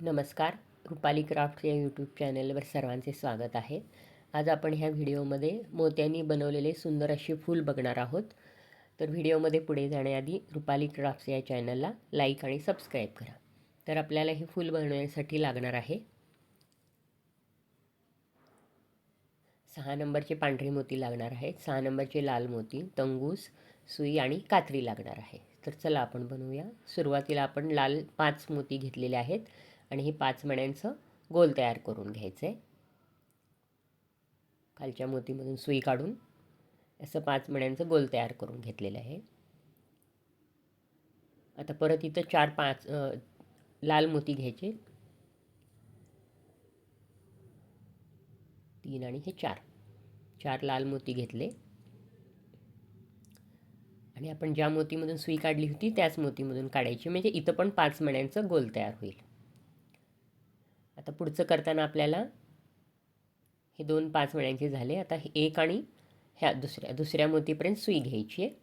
नमस्कार रुपाली क्राफ्ट या यूट्यूब चॅनलवर सर्वांचे स्वागत आहे. आज आपण ह्या व्हिडिओमध्ये मोत्यांनी बनवलेले सुंदर असे फूल बघणार आहोत. तर व्हिडिओमध्ये पुढे जाण्याआधी रुपाली क्राफ्ट्स या चॅनलला लाईक आणि सबस्क्राईब करा. तर आपल्याला हे फूल बनवण्यासाठी लागणार आहे. सहा नंबरचे पांढरे मोती लागणार आहेत. सहा नंबरचे लाल मोती तंगूस सुई आणि कात्री लागणार आहे. तर चला आपण बनवूया. सुरुवातीला आपण लाल पाच मोती घेतलेले आहेत. आणि हे पाच मण्यांचं गोल तयार करून घ्यायचं आहे खालच्या मोतीमधून सुई काढून असं पाच मण्यांचं गोल तयार करून घेतलेलं आहे. आता परत इथं चार पाच लाल मोती घ्यायचे. तीन आणि हे चार. चार लाल मोती घेतले. आणि आपण ज्या मोतीमधून सुई काढली होती त्याच मोतीमधून काढायची. म्हणजे इथं पण पाच मण्यांचं गोल तयार होईल. आता पुढचं करताना आपल्याला हे दोन पाच मण्यांचे झाले. आता हे एक आणि ह्या दुसऱ्या दुसऱ्या मोतीपर्यंत सुई घ्यायची आहे.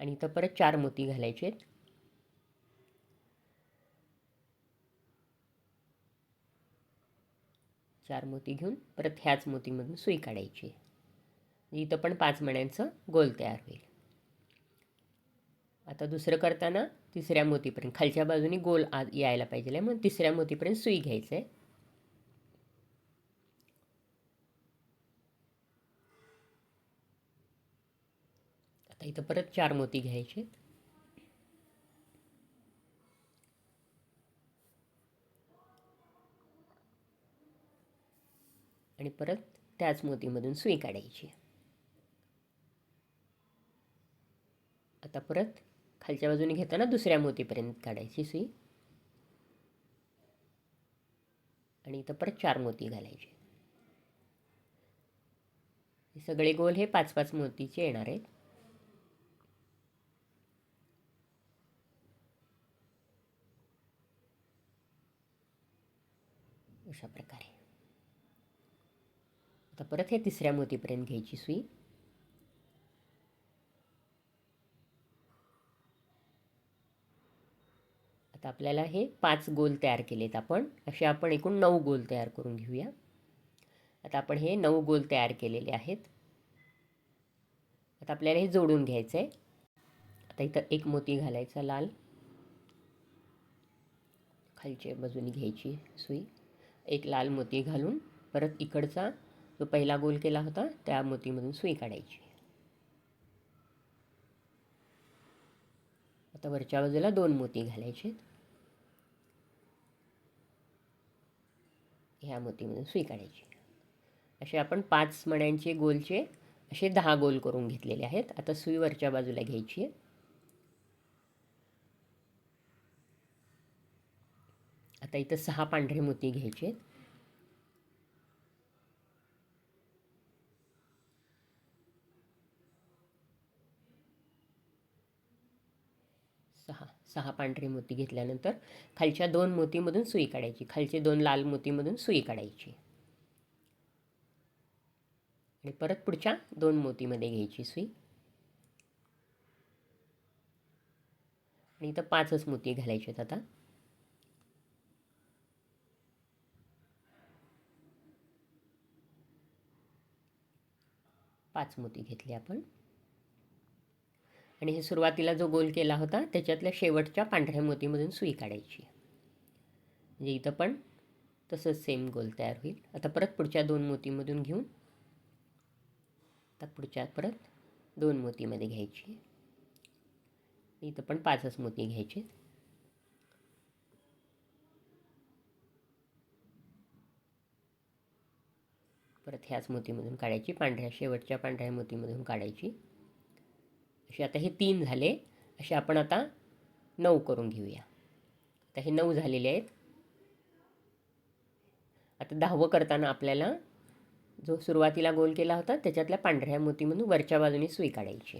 आणि इथं परत चार मोती घालायचे आहेत. चार मोती घेऊन परत ह्याच मोतीमधून सुई काढायची इथं पण पाच मण्यांचं गोल तयार होईल. आता दुसरं करताना तिसऱ्या मोतीपर्यंत खालच्या बाजूने गोल आ यायला पाहिजे मग तिसऱ्या मोतीपर्यंत सुई घ्यायचं. आहे आता इथं परत चार मोती घ्यायचे. आणि परत त्याच मोतीमधून सुई काढायची. आता परत खालच्या बाजूने घेताना दुसऱ्या मोतीपर्यंत काढायची सुई. आणि इथं परत चार मोती घालायचे. सगळे गोल हे पाच पाच मोतीचे येणार आहेत. अशा प्रकारे. आता परत हे तिसऱ्या मोतीपर्यंत घ्यायची सुई. आता आपल्याला हे पाच गोल तयार केलेत आपण. असे आपण एकूण नऊ गोल तयार करून घेऊया. आता आपण हे नऊ गोल तयार केलेले आहेत. आता आपल्याला हे जोडून घ्यायचं आहे आता इथं एक मोती घालायचा लाल. खालच्या बाजूने घ्यायची सुई. एक लाल मोती घालून परत इकडचा जो पहिला गोल केला होता त्या मोतीमधून सुई काढायची. आता वरच्या बाजूला दोन मोती घालायचे ह्या मोतीमधून सुई काढायची असे आपण पाच मण्यांचे गोलचे असे दहा गोल करून घेतलेले आहेत. आता सुई वरच्या बाजूला घ्यायची आहे. आता इथं सहा पांढरे मोती घ्यायचे आहेत. सहा पांढरी मोती घेतल्यानंतर खालच्या दोन मोतीमधून सुई काढायची. खालचे दोन लाल मोतीमधून सुई काढायची. आणि परत पुढच्या दोन मोतीमध्ये घ्यायची सुई. आणि इथं पाचच मोती घालायचे आहेत आता. पाच मोती घेतली आपण. आणि हे सुरुवातीला जो गोल केला होता त्याच्यातल्या शेवटच्या पांढऱ्या मोतीमधून सुई काढायची. म्हणजे इथं पण तसंच सेम गोल तयार होईल. आता परत पुढच्या दोन मोतीमधून घेऊन आता पुढच्या परत दोन मोतीमध्ये घ्यायची. इथं पण पाचच मोती घ्यायचे. परत ह्याच मोतीमधून काढायची पांढऱ्या शेवटच्या पांढऱ्या मोतीमधून काढायची. असे आता हे तीन झाले. असे आपण आता नऊ करून घेऊया. आता हे नऊ झालेले आहेत. आता दहावं करताना आपल्याला जो सुरुवातीला गोल केला होता त्याच्यातल्या पांढऱ्या मोतीमधून वरच्या बाजूने सुई काढायची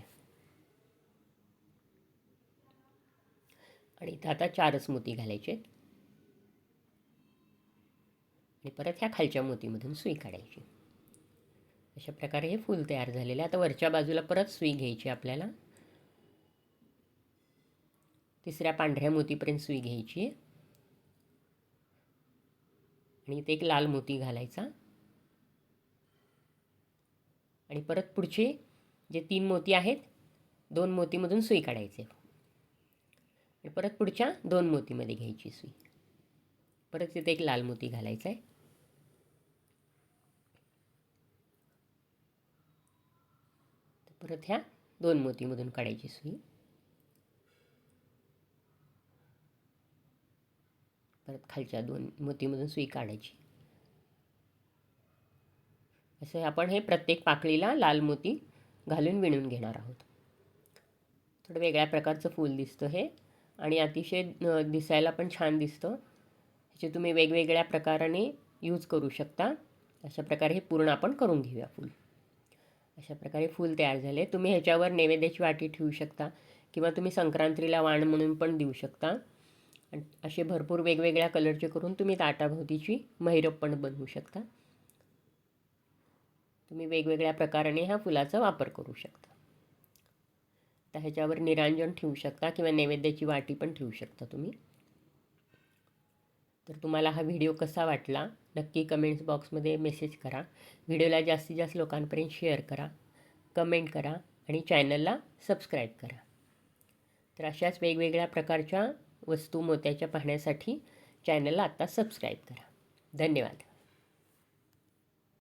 आणि इथं आता चारच मोती घालायचे आणि परत ह्या खालच्या मोतीमधून सुई काढायची अशा प्रकारे हे फूल तयार झालेलं आहे. आता वरच्या बाजूला परत सुई घ्यायची आपल्याला. तिसऱ्या पांढऱ्या मोतीपर्यंत सुई घ्यायची. आहे आणि इथे एक लाल मोती घालायचा. आणि परत पुढचे जे तीन मोती आहेत दोन मोतीमधून सुई काढायचे. आणि परत पुढच्या दोन मोतीमध्ये घ्यायची सुई. परत तिथे एक लाल मोती घालायचा आहे परत ह्या दोन मोतीमधून काढायची सुई. परत खालच्या दोन मोतीमधून सुई काढायची. असं आपण हे प्रत्येक पाकळीला लाल मोती घालून विणून घेणार आहोत. थोडं वेगळ्या प्रकारचं फूल दिसतं हे आणि अतिशय दिसायला पण छान दिसतं. ह्याचे तुम्ही वेगवेगळ्या प्रकाराने यूज करू शकता. अशा प्रकारे हे पूर्ण आपण करून घेऊया फूल. अशा प्रकारे फूल तयार झाले. तुम्ही ह्याच्यावर नैवेद्याची वाटी ठेवू शकता किंवा तुम्ही संक्रांतीला वाण म्हणून पण देऊ शकता. असे भरपूर वेगवेगळ्या कलरचे करून तुम्ही ताटाभोवतीची मैरप पण बनवू शकता. तुम्ही वेगवेगळ्या प्रकाराने ह्या फुलाचा वापर करू शकता. तर ह्याच्यावर निरांजन ठेवू शकता किंवा नैवेद्याची वाटी पण ठेवू शकता तुम्ही. तर तुम्हाला हा व्हिडिओ कसा वाटला नक्की कमेंट्स बॉक्समध्ये मेसेज करा. व्हिडिओला जास्तीत जास्त लोकांपर्यंत शेअर करा कमेंट करा आणि चॅनलला सबस्क्राईब करा. तर अशाच वेगवेगळ्या प्रकारच्या वस्तू मोत्याच्या पाहण्यासाठी चॅनलला आत्ता सबस्क्राईब करा. धन्यवाद.